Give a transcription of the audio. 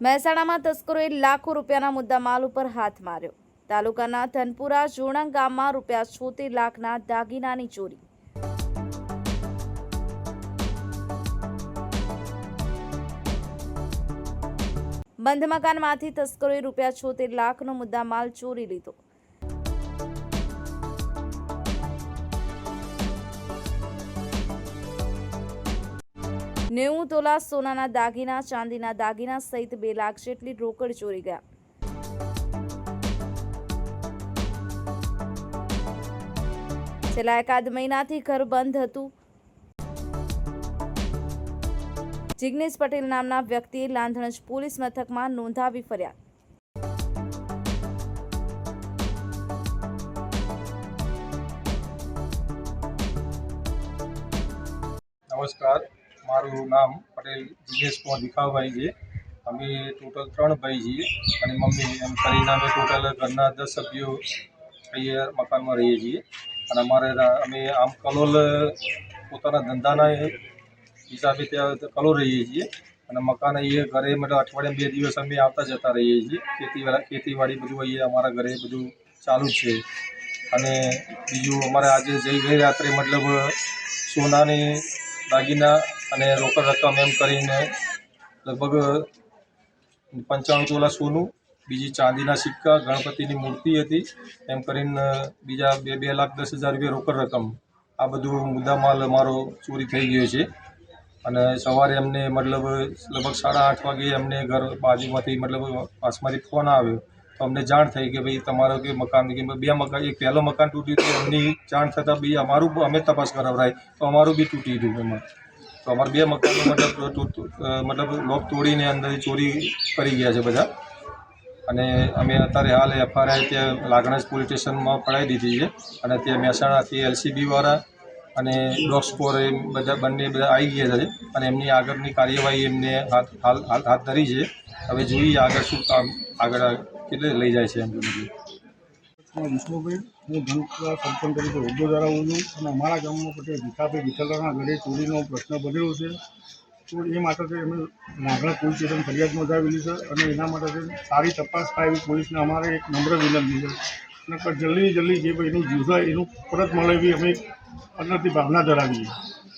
મહેસાણામાં તસ્કરોએ લાખો રૂપિયાના મુદ્દા માલ ઉપર હાથ માર્યો. તાલુકાના ધનપુરા જોણંગ ગામમાં રૂપિયા છોતેર લાખના દાગીનાની ચોરી. બંધ મકાનમાંથી તસ્કરોએ રૂપિયા છોતેર લાખનો મુદ્દા માલ ચોરી લીધો. નેવું તોલા સોનાના દાગીના, ચાંદીના દાગીના સહિત બે લાખ જેટલી રોકડ ચોરી ગયા. છેલ્લા એકાદ મહિનાથી ઘર બંધ હતું. જિગ્નેશ પટેલ નામના વ્યક્તિએ લાંધણજ પોલીસ મથકમાં નોંધાવી ફરિયાદ નમસ્કાર. મારું નામ પટેલ દિનેશ કુમાર ભીખાભાઈ છે. અમે ટોટલ ત્રણ ભાઈ છીએ અને મમ્મી એમ કરીને અમે ટોટલ ઘરના દસ સભ્યો અહીંયા મકાનમાં રહીએ છીએ. અને અમારે અમે આમ કલોલ પોતાના ધંધાના હિસાબે ત્યાં કલોલ રહીએ છીએ. અને મકાન અહીંયા ઘરે મતલબ અઠવાડિયામાં બે દિવસ અમે આવતા જતા રહીએ છીએ. ખેતીવાળા ખેતીવાડી બધું અહીંયા અમારા ઘરે બધું ચાલુ છે. અને બીજું અમારે આજે જઈ ગઈ રાત્રે મતલબ સોનાની દાગીના અને રોકડ રકમ એમ કરીને લગભગ પંચાણું તોલા સોનું, બીજી ચાંદીના સિક્કા, ગણપતિની મૂર્તિ હતી. એમ કરીને બીજા બે બે લાખ દસ હજાર રૂપિયા રોકડ રકમ. આ બધું મુદ્દામાલ અમારો ચોરી થઈ ગયો છે. અને સવારે અમને મતલબ લગભગ સાડા આઠ વાગે અમને ઘર બાજુમાંથી મતલબ પાસમાંથી ફોન આવ્યો. તો અમને જાણ થઈ કે ભાઈ તમારો કે મકાન કે બે મકાન, એક પહેલો મકાન તૂટ્યું હતું. એમની જાણ થતાં બી અમારું અમે તપાસ કરાવરાય. તો અમારું બી તૂટી ગયું એમાં. તો અમારા બે મકાનો મતલબ મતલબ લોક તોડીને અંદર ચોરી કરી ગયા છે બધા. અને અમે અત્યારે હાલ એફઆરઆઈ ત્યાં લાગણજ પોલીસ સ્ટેશનમાં પડાવી દીધી છે. અને ત્યાં મહેસાણાથી એલસીબીવાળા અને ડોગ એ બધા બંને બધા આવી ગયા છે. અને એમની આગળની કાર્યવાહી એમને હાથ, હાલ હાથ ધરી છે. હવે જોઈએ આગળ શું કામ આગળ કેટલે લઈ જાય છે એમ. બધું હું વિષ્ણુભાઈ, હું ધનપુરા સરપંચ તરીકે હોદ્દો ધરાવું છું અને અમારા ગામમાં પટેલ ભીખાભાઈ વિઠ્ઠલરાના ઘરે ચોરીનો પ્રશ્ન બનેલો છે. તો એ માટે અમે નાગડા પોલીસ સ્ટેશન ફરિયાદ નોંધાવેલી છે અને એના માટે સારી તપાસ થાય એવી પોલીસને અમારે એક નમ્ર વિનંતી છે. અને જલ્દી જલ્દી જે એનું જીવ એનું પરત મળે એવી અમે અંદરથી ભાવના ધરાવીએ